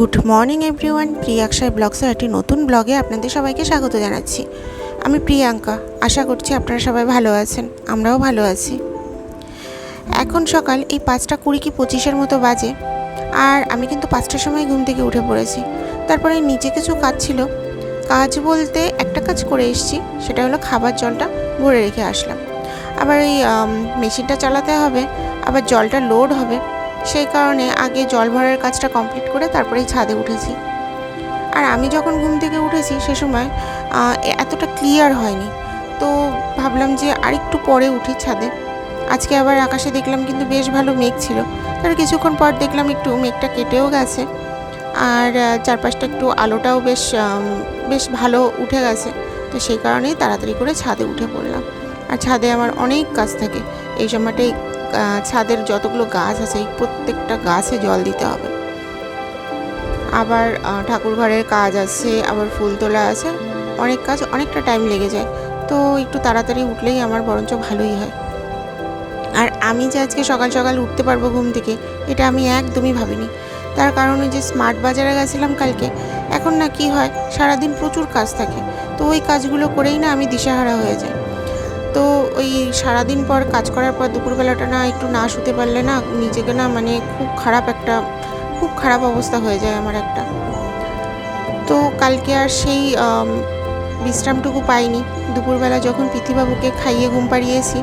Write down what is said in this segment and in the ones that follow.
Good morning everyone প্রিয়াক্ষায় ব্লগসের একটি নতুন ব্লগে আপনাদের সবাইকে স্বাগত জানাচ্ছি। আমি প্রিয়াঙ্কা, আশা করছি আপনারা সবাই ভালো আছেন, আমরাও ভালো আছি। এখন সকাল, এই পাঁচটা কুড়ি কি পঁচিশের মতো বাজে, আর আমি কিন্তু পাঁচটার সময় ঘুম থেকে উঠে পড়েছি। তারপরে নিচে কিছু কাজ ছিল, কাজ বলতে একটা কাজ করে এসেছি, সেটা হলো খাবার জলটা ভরে রেখে আসলাম। আবার এই মেশিনটা চালাতে হবে, আবার জলটা লোড হবে সেই কারণে আগে জল ভরার কাজটা কমপ্লিট করে তারপরেই ছাদে উঠেছি। আর আমি যখন ঘুম থেকে উঠেছি সে সময় এতটা ক্লিয়ার হয়নি। তো ভাবলাম যে আরেকটু পরে উঠি ছাদে। আজকে আবার আকাশে দেখলাম কিন্তু বেশ ভালো মেঘ ছিল। তার কিছুক্ষণ পর দেখলাম একটু মেঘটা কেটেও গেছে। আর চারপাশটা একটু আলোটাও বেশ বেশ ভালো উঠে গেছে। তো সেই কারণেই তাড়াতাড়ি করে ছাদে উঠে পড়লাম। আর ছাদে আমার অনেক কাজ থাকে। এই সময়টাই ছাদের যতগুলো গাছ আছে, এই প্রত্যেকটা গাছে জল দিতে হবে। আবার ঠাকুর ঘরের কাজ আছে, আবার ফুল তোলা আছে, অনেক কাজ, অনেকটা টাইম লেগে যায়। তো একটু তাড়াতাড়ি উঠলেই আমার বরঞ্চ ভালোই হয়। আর আমি যে আজকে সকাল সকাল উঠতে পারব ঘুম থেকে, এটা আমি একদমই ভাবিনি। তার কারণ ওই যে স্মার্ট বাজারে গেছিলাম কালকে, এখন না কি হয়, সারাদিন প্রচুর কাজ থাকে। তো ওই কাজগুলো করেই না আমি দিশাহারা হয়ে যাই। তো ওই সারাদিন পর কাজ করার পর দুপুরবেলাটা না একটু না শুতে পারলে না নিজেকে না মানে খুব খারাপ একটা, খুব খারাপ অবস্থা হয়ে যায় আমার একটা। তো কালকে আর সেই বিশ্রামটুকু পাইনি। দুপুরবেলা যখন পৃথিবাবুকে খাইয়ে ঘুম পাড়িয়েছি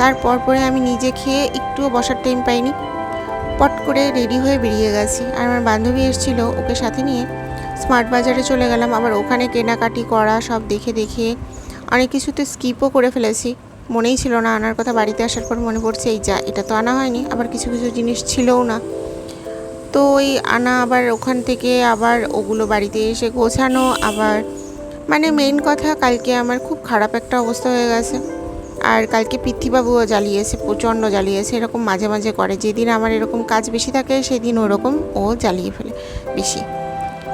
তারপর পরে আমি নিজে খেয়ে একটুও বসার টাইম পাইনি। পট করে রেডি হয়ে বেরিয়ে গেছি। আর আমার বান্ধবী এসেছিল ওকে সাথে নিয়ে। স্মার্ট বাজারে চলে গেলাম। আবার ওখানে কেনাকাটি করা সব দেখে দেখে অনেক কিছুতে স্কিপও করে ফেলেছি। মনেই ছিল না আনার কথা বাড়িতে আসার পর মনে পড়ছে, এই যা, এটা তো আনা হয়নি, আবার কিছু কিছু জিনিস ছিলও না। তো ওই আনা আবার ওখান থেকে আবার ওগুলো বাড়িতে এসে গোছানো, আবার মানে মেইন কথা কালকে আমার খুব খারাপ একটা অবস্থা হয়ে গেছে। আর কালকে পৃথ্বীবাবুও জ্বালিয়েছে, প্রচণ্ড জ্বালিয়েছে, এরকম মাঝে মাঝে করে। যেদিন আমার এরকম কাজ বেশি থাকে, সেদিন ওরকম ও জ্বালিয়ে ফেলে, বেশি।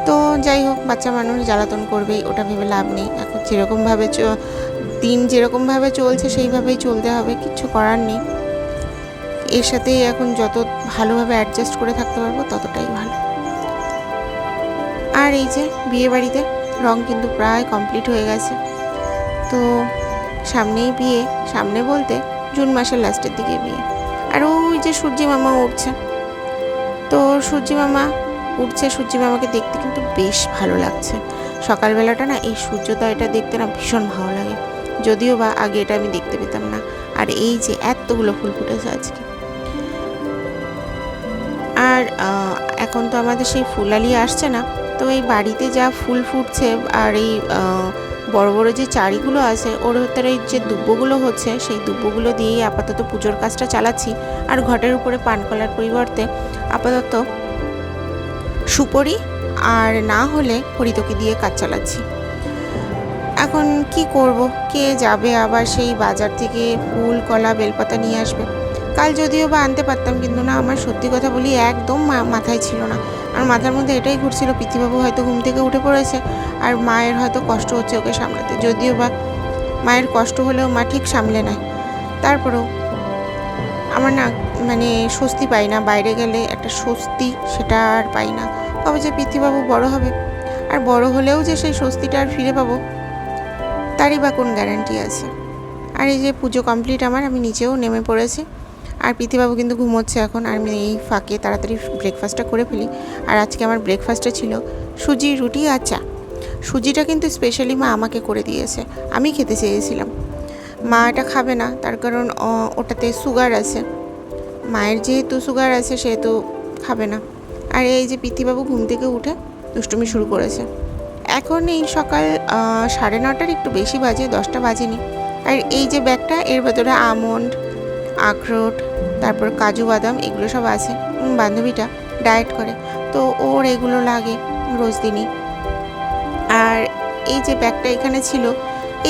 তো যাই হোক, বাচ্চা মানুষ জ্বালাতন করবেই, ওটা ভেবে লাভ নেই। এখন যেরকমভাবে দিন যেরকমভাবে চলছে, সেইভাবেই চলতে হবে কিছু করার নেই। এর সাথেই এখন যত ভালোভাবে অ্যাডজাস্ট করে থাকতে পারব, ততটাই ভালো। আর এই যে বিয়ে বাড়িতে রং কিন্তু প্রায় কমপ্লিট হয়ে গেছে। তো সামনেই বিয়ে, সামনে বলতে জুন মাসের লাস্টের দিকে বিয়ে। আর ওই যে সূর্যি মামা উঠছে। তো সূর্যি মামা উঠছে সূর্যি মামাকে দেখতে কিন্তু বেশ ভালো লাগছে। সকালবেলাটা না এই সূর্যোদয়টা দেখতে না ভীষণ ভালো লাগে। যদিও বা আগে এটা আমি দেখতে পেতাম না। আর এই যে এতগুলো ফুল ফুটেছে আজকে। আর এখন তো আমাদের সেই ফুলালি আসছে না। তো এই বাড়িতে যা ফুল ফুটছে আর এই বড় বড় যে চারিগুলো আছে, ওর ভেতরে যে দুব্বগুলো হচ্ছে, সেই দুব্বগুলো দিয়েই আপাতত পুজোর কাজটা চালাচ্ছি। আর ঘটের উপরে পান পানকলার পরিবর্তে আপাতত সুপরি আর না হলে হরিতকি দিয়ে কাজ চালাচ্ছি। এখন কি করব? কে যাবে আবার সেই বাজার থেকে ফুল, কলা, বেলপাতা নিয়ে আসবে? কাল যদিও বা আনতে পারতাম, কিন্তু না, আমার সত্যি কথা বলি একদম মাথায় ছিল না। আর মাথার মধ্যে এটাই ঘুরছিল পৃথিবাবু হয়তো ঘুম থেকে উঠে পড়েছে আর মায়ের হয়তো কষ্ট হচ্ছে ওকে সামলাতে। যদিও বা মায়ের কষ্ট হলেও মা ঠিক সামলে নেয় তারপরেও আমার না মানে স্বস্তি পাই না, বাইরে গেলে একটা স্বস্তি সেটা আর পাই না। তবে যে পৃথিবাবু বড় হবে, আর বড় হলেও যে সেই স্বস্তিটা আর ফিরে পাবো, তারই বা কোন গ্যারান্টি আছে? আর এই যে পুজো কমপ্লিট আমার, আমি নিচেও নেমে পড়েছি। আর পৃথিবাবু কিন্তু ঘুমোচ্ছে এখন, আর আমি এই ফাঁকে তাড়াতাড়ি ব্রেকফাস্টটা করে ফেলি। আর আজকে আমার ব্রেকফাস্টটা ছিল সুজি, রুটি আর চা। সুজিটা কিন্তু স্পেশালি মা আমাকে করে দিয়েছে, আমি খেতে চেয়েছিলাম। মা এটা খাবে না, তার কারণ ওটাতে সুগার আছে। মায়ের যেহেতু সুগার আছে, সেহেতু খাবে না। আর এই যে পৃথিবাবু ঘুম থেকে উঠে দুষ্টুমি শুরু করেছে। এখন এই সকাল সাড়ে নটার একটু বেশি বাজে, দশটা বাজেনি। আর এই যে ব্যাগটা, এর ভেতরে আমন্ড, আখরোট, তারপর কাজু বাদাম, এগুলো সব আছে। বান্ধবীটা ডায়েট করে। তো ওর এগুলো লাগে রোজ দিনই। আর এই যে ব্যাগটা এখানে ছিল,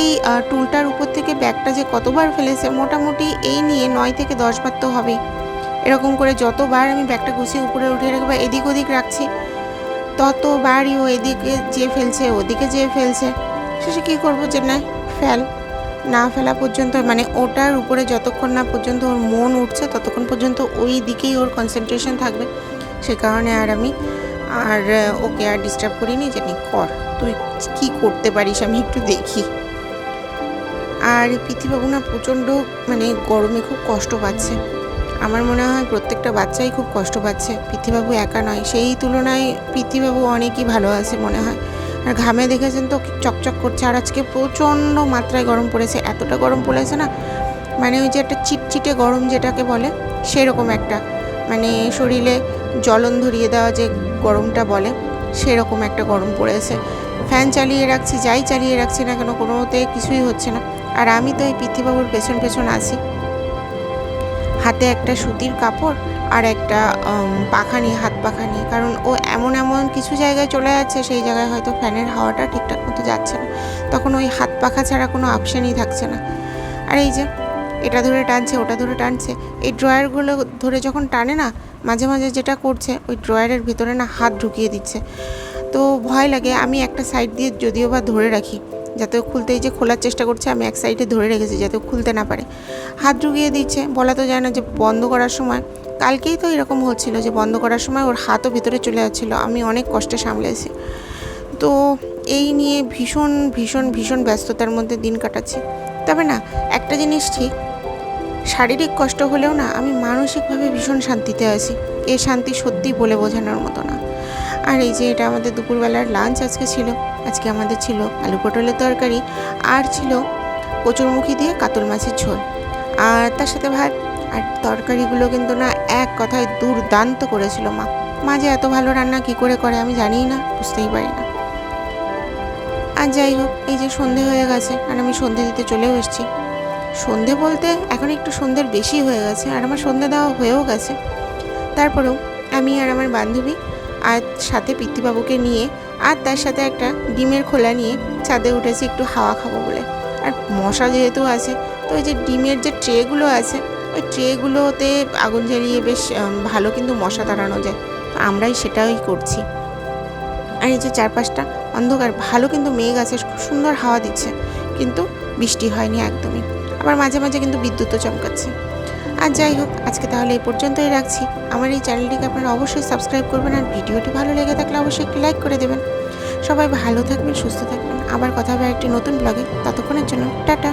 এই টুলটার উপর থেকে ব্যাগটা যে কতবার ফেলেছে, মোটামুটি এই নিয়ে নয় থেকে দশ বার তো হবেই। এরকম করে যতবার আমি ব্যাগটা গুছিয়ে উপরে উঠিয়ে রাখব এদিক ওদিক রাখছি, ততবারই ও এদিকে যে ফেলছে, ওদিকে যে ফেলছে। শেষে কী করব যে না ফেল। না ফেলা পর্যন্ত মানে ওটার উপরে যতক্ষণ না পর্যন্ত ওর মন উঠছে, ততক্ষণ পর্যন্ত ওই দিকেই ওর কনসেন্ট্রেশন থাকবে। সে কারণে আর আমি, আর ওকে আর ডিস্টার্ব করিনি যে নি, কর, তুই কি করতে পারিস আমি একটু দেখি। আর পৃথিবাবু না প্রচণ্ড মানে গরমে খুব কষ্ট পাচ্ছে। আমার মনে হয় প্রত্যেকটা বাচ্চাই খুব কষ্ট পাচ্ছে। পৃথিবাবু একা নয়, সেই তুলনায় পৃথিবাবু অনেকই ভালো আছে মনে হয়। আর ঘামে দেখেছেন তো, চকচক করছে। আর আজকে প্রচণ্ড মাত্রায় গরম পড়েছে। এতটা গরম পড়েছে না মানে ওই যে একটা চিটচিটে গরম যেটাকে বলে, সেরকম একটা মানে শরীরে জ্বলন ধরিয়ে দেওয়া যে গরমটা বলে, সেরকম একটা গরম পড়েছে। ফ্যান চালিয়ে রাখছি, যাই চালিয়ে রাখছি না কেন, কোনোতে কিছুই হচ্ছে না। আর আমি তো এই পৃথিবাবুর পেছন পেছন আছি। হাতে একটা সুতির কাপড় আর একটা পাখা নিয়ে হাত পাখা নিয়ে কারণ ও এমন এমন কিছু জায়গায় চলে যাচ্ছে, সেই জায়গায় হয়তো ফ্যানের হাওয়াটা ঠিকঠাক মতো যাচ্ছে না। তখন ওই হাত পাখা ছাড়া কোনো অপশানই থাকছে না। আর এই যে, এটা ধরে টানছে, ওটা ধরে টানছে, এই ড্রয়ারগুলো ধরে যখন টানে না, মাঝে মাঝে যেটা করছে, ওই ড্রয়ারের ভিতরে না হাত ঢুকিয়ে দিচ্ছে। তো ভয় লাগে, আমি একটা সাইড দিয়ে যদিও বা ধরে রাখি। যাতে খুলতে, এই যে খোলার চেষ্টা করছে, আমি এক সাইডে ধরে রেখেছি যাতে খুলতে না পারে। হাত ঢুকিয়ে দিচ্ছে, বলা তো যায় না যে বন্ধ করার সময়। কালকেই তো এরকম হচ্ছিল যে বন্ধ করার সময় ওর হাতও ভিতরে চলে যাচ্ছিল, আমি অনেক কষ্টে সামলেছি। তো এই নিয়ে ভীষণ ভীষণ ভীষণ ব্যস্ততার মধ্যে দিন কাটাচ্ছি। তবে না, একটা জিনিস ঠিক, শারীরিক কষ্ট হলেও না, আমি মানসিকভাবে ভীষণ শান্তিতে আছি। এ শান্তি সত্যিই বলে বোঝানোর মতো না। আর এই যে এটা আমাদের দুপুরবেলার লাঞ্চ আজকে ছিল আজকে আমাদের ছিল আলু পটলের তরকারি, আর ছিল কচুরমুখী দিয়ে কাতল মাছের ঝোল। আর তার সাথে ভাত। আর তরকারিগুলো কিন্তু না এক কথায় দুর্দান্ত করেছিল মা। মা যে এত ভালো রান্না কি করে করে আমি জানিই না, বুঝতেই পারি না। আর যাই হোক, এই যে সন্ধে হয়ে গেছে, আর আমি সন্ধে দিতে চলেও এসেছি। সন্ধে বলতে এখন একটু সন্ধ্যের বেশি হয়ে গেছে, আর আমার সন্ধে দেওয়া হয়েও গেছে। তারপরেও আমি আর আমার বান্ধবী আর সাথে পিতৃবাবুকে নিয়ে আর তার সাথে একটা ডিমের খোলা নিয়ে ছাদে উঠেছি একটু হাওয়া খাব বলে। আর মশা যেহেতু আছে, তো ওই যে ডিমের যে ট্রেগুলো আছে, ওই ট্রেগুলোতে আগুন জ্বালিয়ে বেশ ভালো কিন্তু মশা তাড়ানো যায়। তো আমরাই সেটাই করছি। আর এই যে চারপাশটা অন্ধকার, ভালো কিন্তু মেঘ আছে, খুব সুন্দর হাওয়া দিচ্ছে, কিন্তু বৃষ্টি হয়নি একদমই। আবার মাঝে মাঝে কিন্তু বিদ্যুৎও চমকাচ্ছে। আর যাই হোক, আজকে তাহলে এই পর্যন্তই রাখছি। আমার এই চ্যানেলটিকে আপনারা অবশ্যই সাবস্ক্রাইব করবেন আর ভিডিওটি ভালো লেগে থাকলে অবশ্যই একটি লাইক করে দেবেন। সবাই ভালো থাকবেন, সুস্থ থাকবেন। আবার কথা হবে একটি নতুন ব্লগে। ততক্ষণের জন্য, টাটা।